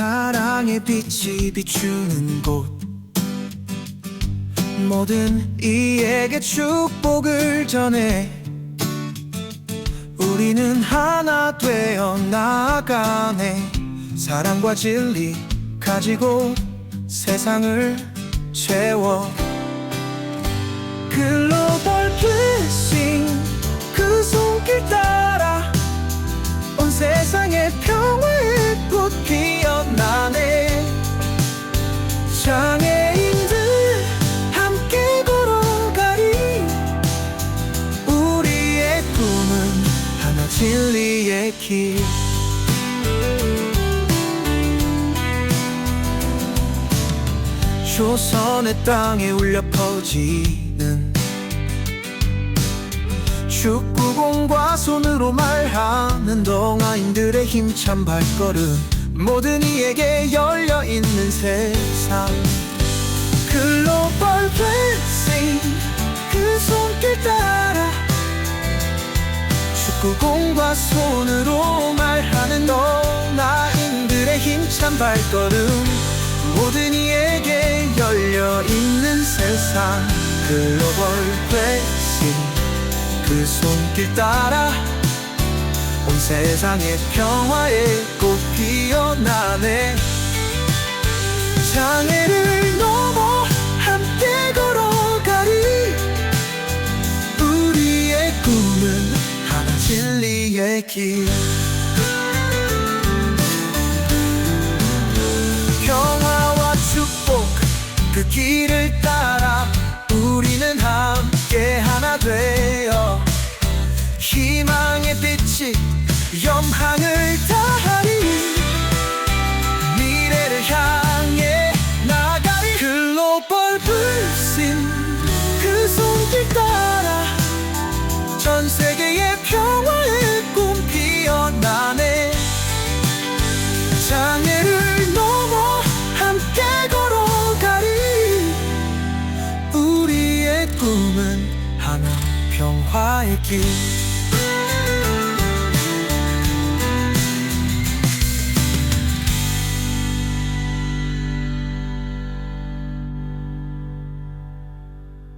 사랑의 빛이 비추는 곳. 모든 이에게 축복을 전해. 우리는 하나 되어 나아가네. 사랑과 진리 가지고 세상을 채워. 글로 진리의 길. 조선의 땅에 울려 퍼지는 축구공과 손으로 말하는 동아인들의 힘찬 발걸음 모든 이에게 열려 있는 세상. 글로벌 블레싱 그 손길 따라 축구공과 손으로 말하는 동아인들의 힘찬 발걸음. 모든 이에게 열려있는 세상. 글로벌 블레싱 그 손길 따라 온 세상에 평화의 꽃 피어나네. 장애 진리의 길 평화와 축복 그 길을 따라 우리는 함께 하나 되어 희망의 빛이 영향을 꿈은 하나 평화의 길